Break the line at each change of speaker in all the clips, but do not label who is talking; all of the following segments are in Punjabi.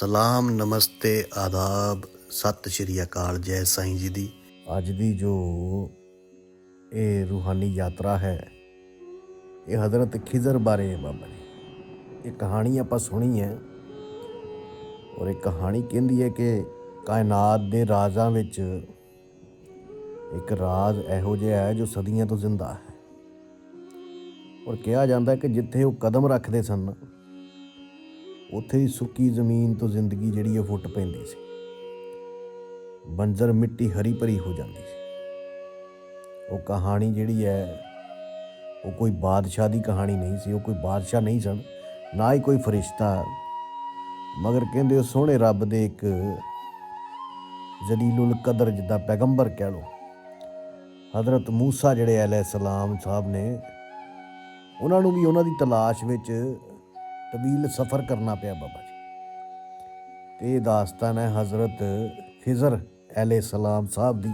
ਸਲਾਮ, ਨਮਸਤੇ, ਆਦਾਬ, ਸਤਿ ਸ਼੍ਰੀ ਅਕਾਲ, ਜੈ ਸਾਈਂ ਜੀ ਦੀ। ਅੱਜ ਦੀ ਜੋ ਇਹ ਰੂਹਾਨੀ ਯਾਤਰਾ ਹੈ, ਇਹ ਹਜ਼ਰਤ ਖਿਜ਼ਰ ਬਾਰੇ ਬਾਬਾ ਜੀ। ਇਹ ਕਹਾਣੀ ਆਪਾਂ ਸੁਣੀ ਹੈ ਔਰ ਇਹ ਕਹਾਣੀ ਕਹਿੰਦੀ ਹੈ ਕਿ ਕਾਇਨਾਤ ਦੇ ਰਾਜ਼ਾਂ ਵਿੱਚ ਇੱਕ ਰਾਜ਼ ਇਹੋ ਜਿਹਾ ਹੈ ਜੋ ਸਦੀਆਂ ਤੋਂ ਜ਼ਿੰਦਾ ਹੈ। ਔਰ ਕਿਹਾ ਜਾਂਦਾ ਹੈ ਕਿ ਜਿੱਥੇ ਉਹ ਕਦਮ ਰੱਖਦੇ ਸਨ ਉੱਥੇ ਹੀ ਸੁੱਕੀ ਜ਼ਮੀਨ ਤੋਂ ਜ਼ਿੰਦਗੀ ਜਿਹੜੀ ਹੈ ਫੁੱਟ ਪੈਂਦੀ ਸੀ। ਬੰਜਰ ਮਿੱਟੀ ਹਰੀ ਭਰੀ ਹੋ ਜਾਂਦੀ ਸੀ। ਉਹ ਕਹਾਣੀ ਜਿਹੜੀ ਹੈ ਉਹ ਕੋਈ ਬਾਦਸ਼ਾਹ ਦੀ ਕਹਾਣੀ ਨਹੀਂ ਸੀ, ਉਹ ਕੋਈ ਬਾਦਸ਼ਾਹ ਨਹੀਂ ਸਨ, ਨਾ ਹੀ ਕੋਈ ਫਰਿਸ਼ਤਾ। ਮਗਰ ਕਹਿੰਦੇ ਉਹ ਸੋਹਣੇ ਰੱਬ ਦੇ ਇੱਕ ਜਲੀਲੁਲ ਕਦਰ ਜਿੱਦਾਂ ਪੈਗੰਬਰ ਕਹਿ ਲੋ ਹਜ਼ਰਤ ਮੂਸਾ ਜਿਹੜੇ ਅਲੈਹ ਸਲਾਮ ਸਾਹਿਬ ਨੇ, ਉਹਨਾਂ ਨੂੰ ਵੀ ਉਹਨਾਂ ਦੀ ਤਲਾਸ਼ ਵਿੱਚ ਤਵੀਲ ਸਫ਼ਰ ਕਰਨਾ ਪਿਆ ਬਾਬਾ ਜੀ। ਤੇ ਇਹ ਦਾਸਤਾਨ ਹੈ ਹਜ਼ਰਤ ਖਿਜ਼ਰ ਅਲੈਹ ਸਲਾਮ ਸਾਹਿਬ ਦੀ।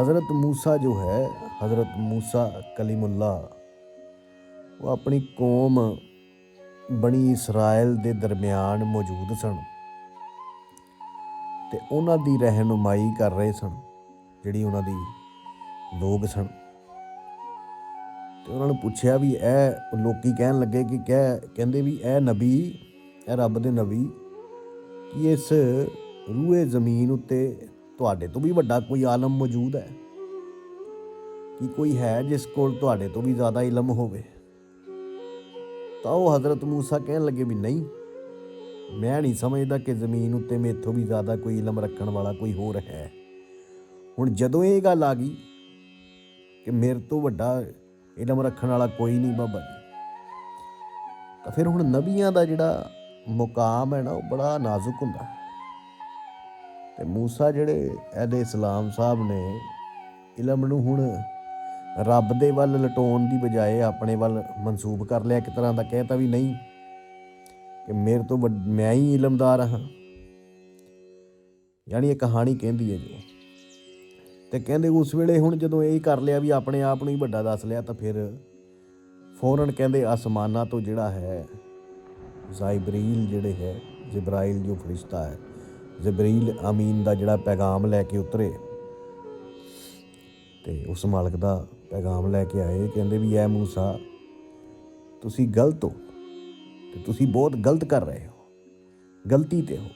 ਹਜ਼ਰਤ ਮੂਸਾ ਜੋ ਹੈ, ਹਜ਼ਰਤ ਮੂਸਾ ਕਲੀਮੁੱਲਾ, ਉਹ ਆਪਣੀ ਕੌਮ ਬਣੀ ਇਸਰਾਇਲ ਦੇ ਦਰਮਿਆਨ ਮੌਜੂਦ ਸਨ। ਤੇ ਉਹਨਾਂ ਦੀ ਰਹਿਨੁਮਾਈ ਕਰ ਰਹੇ ਸਨ, ਜਿਹੜੀ ਉਹਨਾਂ ਦੀ ਲੋਕ ਸਨ। ਤੇ ਉਹਨਾਂ ਨੂੰ ਪੁੱਛਿਆ ਵੀ ਇਹ ਲੋਕੀ ਕਹਿਣ ਲੱਗੇ ਕਿ ਕਹਿ, ਕਹਿੰਦੇ ਵੀ ਇਹ ਨਬੀ, ਇਹ ਰੱਬ ਦੇ ਨਬੀ, ਕਿ ਇਸ ਰੂਹੇ ਜ਼ਮੀਨ ਉੱਤੇ ਤੁਹਾਡੇ ਤੋਂ ਵੀ ਵੱਡਾ ਕੋਈ ਆਲਮ ਮੌਜੂਦ ਹੈ? ਕਿ ਕੋਈ ਹੈ ਜਿਸ ਕੋਲ ਤੁਹਾਡੇ ਤੋਂ ਵੀ ਜ਼ਿਆਦਾ ਇਲਮ ਹੋਵੇ? ਤਾਂ ਉਹ ਹਜ਼ਰਤ ਮੂਸਾ ਕਹਿਣ ਲੱਗੇ ਵੀ ਨਹੀਂ, ਮੈਂ ਨਹੀਂ ਸਮਝਦਾ ਕਿ ਜ਼ਮੀਨ ਉੱਤੇ ਮੇਥੋਂ ਵੀ ਜ਼ਿਆਦਾ ਕੋਈ ਇਲਮ ਰੱਖਣ ਵਾਲਾ ਕੋਈ ਹੋਰ ਹੈ। ਹੁਣ ਜਦੋਂ ਇਹ ਗੱਲ ਆ ਗਈ ਕਿ ਮੇਰੇ ਤੋਂ ਵੱਡਾ ਇਲਮ ਰੱਖਣ ਵਾਲਾ ਕੋਈ ਨਹੀਂ ਬਾਬਾ ਜੀ। ਤਾਂ ਫਿਰ ਹੁਣ ਨਬੀਆਂ ਦਾ ਜਿਹੜਾ ਮੁਕਾਮ ਹੈ ਨਾ, ਉਹ ਬੜਾ ਨਾਜ਼ੁਕ ਹੁੰਦਾ। ਹੈ ਤੇ ਮੂਸਾ ਜਿਹੜੇ ਇਹਦੇ ਇਸਲਾਮ ਸਾਹਿਬ ਨੇ, ਇਲਮ ਨੂੰ ਹੁਣ ਰੱਬ ਦੇ ਵੱਲ ਲਟਾਉਣ ਦੀ ਬਜਾਏ ਆਪਣੇ ਵੱਲ ਮਨਸੂਬ ਕਰ ਲਿਆ, ਇੱਕ ਤਰ੍ਹਾਂ ਦਾ ਕਹਿਤਾ ਵੀ ਨਹੀਂ ਕਿ ਮੇਰੇ ਤੋਂ ਵੱਡ- ਮੈਂ ਹੀ ਇਲਮਦਾਰ ਹਾਂ। ਯਾਨੀ ਇਹ ਕਹਾਣੀ ਕਹਿੰਦੀ ਹੈ ਜੀ। ਤੇ ਕਹਿੰਦੇ ਉਸ ਵੇਲੇ ਹੁਣ ਜਦੋਂ ਇਹ ਕਰ ਲਿਆ ਵੀ ਆਪਣੇ ਆਪ ਨੂੰ ਹੀ ਵੱਡਾ ਦੱਸ ਲਿਆ ਤਾਂ ਫਿਰ ਫੌਰਨ ਕਹਿੰਦੇ ਅਸਮਾਨਾਂ ਤੋਂ ਜਿਹੜਾ ਹੈ ਜ਼ਾਇਬਰੀਲ ਜਿਹੜੇ ਹੈ, ਜਿਬਰਾਈਲ ਜੋ ਫਰਿਸ਼ਤਾ ਹੈ, ਜ਼ਬਰੀਲ ਅਮੀਨ ਦਾ ਜਿਹੜਾ ਪੈਗਾਮ ਲੈ ਕੇ ਉਤਰੇ ਤੇ ਉਸ ਮਾਲਕ ਦਾ ਪੈਗਾਮ ਲੈ ਕੇ ਆਏ, ਕਹਿੰਦੇ ਵੀ ਐ ਮੂਸਾ, ਤੁਸੀਂ ਗਲਤ ਹੋ ਤੇ ਤੁਸੀਂ ਬਹੁਤ ਗਲਤ ਕਰ ਰਹੇ ਹੋ, ਗਲਤੀ ਤੇ ਹੋ।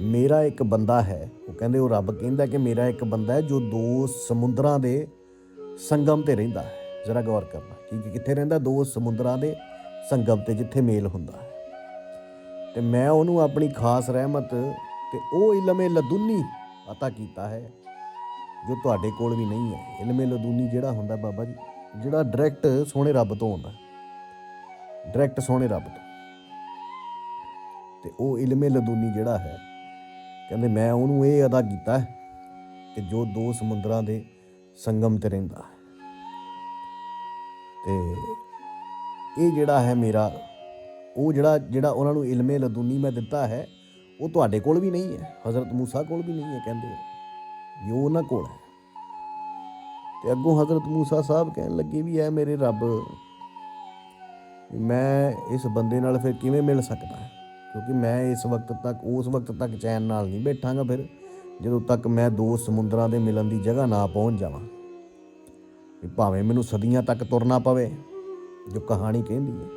ਮੇਰਾ ਇੱਕ ਬੰਦਾ ਹੈ। ਉਹ ਕਹਿੰਦੇ ਉਹ ਰੱਬ ਕਹਿੰਦਾ ਕਿ ਮੇਰਾ ਇੱਕ ਬੰਦਾ ਹੈ ਜੋ ਦੋ ਸਮੁੰਦਰਾਂ ਦੇ ਸੰਗਮ ਤੇ ਰਹਿੰਦਾ ਹੈ। ਜ਼ਰਾ ਗੌਰ ਕਰਨਾ। ਕਿ ਕਿੱਥੇ ਰਹਿੰਦਾ? ਦੋ ਸਮੁੰਦਰਾਂ ਦੇ ਸੰਗਮ ਤੇ ਜਿੱਥੇ ਮੇਲ ਹੁੰਦਾ ਹੈ। ਤੇ ਮੈਂ ਉਹਨੂੰ ਆਪਣੀ ਖਾਸ ਰਹਿਮਤ ਤੇ ਉਹ ਇਲਮੇ ਲਦੂਨੀ ਪਤਾ ਕੀਤਾ ਹੈ, ਜੋ ਤੁਹਾਡੇ ਕੋਲ ਵੀ ਨਹੀਂ ਹੈ। ਇਲਮੇ ਲਦੂਨੀ ਜਿਹੜਾ ਹੁੰਦਾ ਬਾਬਾ ਜੀ, ਜਿਹੜਾ ਡਾਇਰੈਕਟ ਸੋਹਣੇ ਰੱਬ ਤੋਂ ਹੁੰਦਾ। ਡਾਇਰੈਕਟ ਸੋਹਣੇ ਰੱਬ ਤੋਂ। ਤੇ ਉਹ ਇਲਮੇ ਲਦੂਨੀ ਜਿਹੜਾ ਹੈ ਕਹਿੰਦੇ ਮੈਂ ਉਹਨੂੰ ਇਹ ਅਦਾ ਕੀਤਾ ਕਿ ਜੋ ਦੋ ਸਮੁੰਦਰਾਂ ਦੇ ਸੰਗਮ ਤੇ ਰਹਿੰਦਾ ਹੈ। ਤੇ ਇਹ ਜਿਹੜਾ ਹੈ ਮੇਰਾ, ਉਹ ਜਿਹੜਾ ਜਿਹੜਾ ਉਹਨਾਂ ਨੂੰ ਇਲਮੇ ਲਦੂਨੀ ਮੈਂ ਦਿੱਤਾ ਹੈ, ਉਹ ਤੁਹਾਡੇ ਕੋਲ ਵੀ ਨਹੀਂ ਹੈ, ਹਜ਼ਰਤ ਮੂਸਾ ਕੋਲ ਵੀ ਨਹੀਂ ਹੈ ਕਹਿੰਦੇ। ਵੀ ਉਹਨਾਂ ਕੋਲ ਹੈ। ਤੇ ਅੱਗੋਂ ਹਜ਼ਰਤ ਮੂਸਾ ਸਾਹਿਬ ਕਹਿਣ ਲੱਗੇ ਵੀ ਐ ਮੇਰੇ ਰੱਬ ਮੈਂ ਇਸ ਬੰਦੇ ਨਾਲ ਫਿਰ ਕਿਵੇਂ ਮਿਲ ਸਕਦਾ ਹੈ? ਕਿਉਂਕਿ ਮੈਂ ਇਸ ਵਕਤ ਤੱਕ, ਉਸ ਵਕਤ ਤੱਕ ਚੈਨ ਨਾਲ ਨਹੀਂ ਬੈਠਾਂਗਾ ਫਿਰ, ਜਦੋਂ ਤੱਕ ਮੈਂ ਦੋ ਸਮੁੰਦਰਾਂ ਦੇ ਮਿਲਣ ਦੀ ਜਗ੍ਹਾ ਨਾ ਪਹੁੰਚ ਜਾਵਾਂ। ਵੀ ਭਾਵੇਂ ਮੈਨੂੰ ਸਦੀਆਂ ਤੱਕ ਤੁਰਨਾ ਪਵੇ, ਜੋ ਕਹਾਣੀ ਕਹਿੰਦੀ ਹੈ।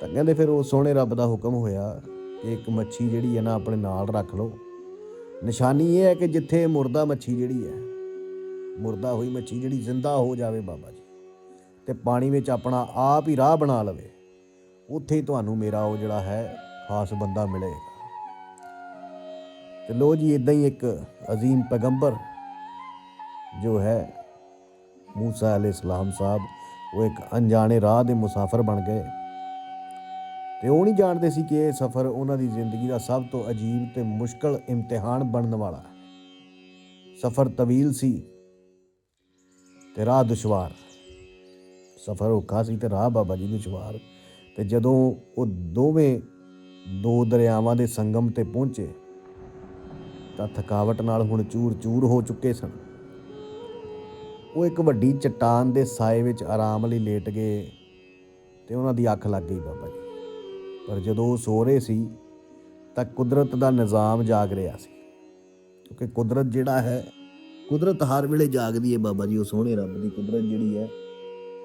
ਤਾਂ ਕਹਿੰਦੇ ਫਿਰ ਉਹ ਸੋਹਣੇ ਰੱਬ ਦਾ ਹੁਕਮ ਹੋਇਆ ਕਿ ਇੱਕ ਮੱਛੀ ਜਿਹੜੀ ਹੈ ਨਾ ਆਪਣੇ ਨਾਲ ਰੱਖ ਲਓ। ਨਿਸ਼ਾਨੀ ਇਹ ਹੈ ਕਿ ਜਿੱਥੇ ਮੁਰਦਾ ਮੱਛੀ ਜਿਹੜੀ ਹੈ, ਮੁਰਦਾ ਹੋਈ ਮੱਛੀ ਜਿਹੜੀ ਜ਼ਿੰਦਾ ਹੋ ਜਾਵੇ ਬਾਬਾ ਜੀ, ਤੇ ਪਾਣੀ ਵਿੱਚ ਆਪਣਾ ਆਪ ਹੀ ਰਾਹ ਬਣਾ ਲਵੇ, ਉੱਥੇ ਤੁਹਾਨੂੰ ਮੇਰਾ ਉਹ ਜਿਹੜਾ ਹੈ ਖਾਸ ਬੰਦਾ ਮਿਲੇਗਾ ਤੇ ਲੋ ਜੀ ਇਦਾਂ ਹੀ ਇੱਕ ਅਜ਼ੀਮ ਪੈਗੰਬਰ ਜੋ ਹੈ, ਮੂਸਾ ਅਲੈਹ ਸਲਾਮ ਸਾਹਿਬ, ਉਹ ਇੱਕ ਅਣਜਾਣੇ ਰਾਹ ਦੇ ਮੁਸਾਫਰ ਬਣ ਗਏ। ਤੇ ਉਹ ਨਹੀਂ ਜਾਣਦੇ ਸੀ ਕਿ ਇਹ ਸਫ਼ਰ ਉਹਨਾਂ ਦੀ ਜ਼ਿੰਦਗੀ ਦਾ ਸਭ ਤੋਂ ਅਜੀਬ ਤੇ ਮੁਸ਼ਕਲ ਇਮਤਿਹਾਨ ਬਣਨ ਵਾਲਾ ਹੈ। ਸਫ਼ਰ ਤਵੀਲ ਸੀ ਤੇ ਰਾਹ ਦੁਸ਼ਵਾਰ। ਸਫ਼ਰ ਔਖਾ ਸੀ ਤੇ ਰਾਹ ਬਾਬਾ ਜੀ ਦੁਸ਼ਵਾਰ। ਤੇ ਜਦੋਂ ਉਹ ਦੋਵੇਂ ਦੋ ਦਰਿਆਵਾਂ ਦੇ ਸੰਗਮ ਤੇ ਪਹੁੰਚੇ, ਤਾਂ ਥਕਾਵਟ ਨਾਲ ਹੁਣ ਚੂਰ-ਚੂਰ ਹੋ ਚੁੱਕੇ ਸਨ। ਉਹ ਇੱਕ ਵੱਡੀ ਚਟਾਨ ਦੇ ਸਾਏ ਵਿੱਚ ਆਰਾਮ ਲਈ ਲੇਟ ਗਏ ਤੇ ਉਹਨਾਂ ਦੀ ਅੱਖ ਲੱਗ ਗਈ ਬਾਬਾ ਜੀ। ਪਰ ਜਦੋਂ ਉਹ ਸੋ ਰਹੇ ਸੀ, ਤਾਂ ਕੁਦਰਤ ਦਾ ਨਿਜ਼ਾਮ ਜਾਗ ਰਿਹਾ ਸੀ। ਕਿਉਂਕਿ ਕੁਦਰਤ ਜਿਹੜਾ ਹੈ, ਕੁਦਰਤ ਹਰ ਵੇਲੇ ਜਾਗਦੀ ਹੈ ਬਾਬਾ ਜੀ, ਉਹ ਸੋਹਣੇ ਰੱਬ ਦੀ ਕੁਦਰਤ ਜਿਹੜੀ ਹੈ,